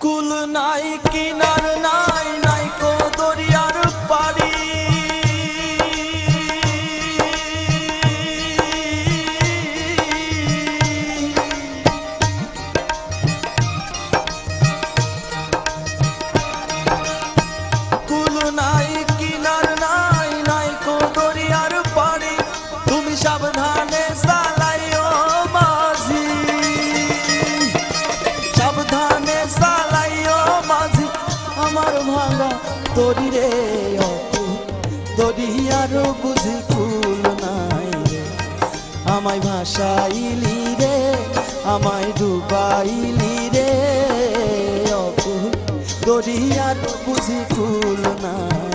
কুল নাই কিনার আমার ভাঙা তরি রে তরি দরিয়ার বুঝি কুল নাই আমায় ভাসাইলি রে, আমায় ডুবাইলি রে অকুল আর বুঝি কুল নাই।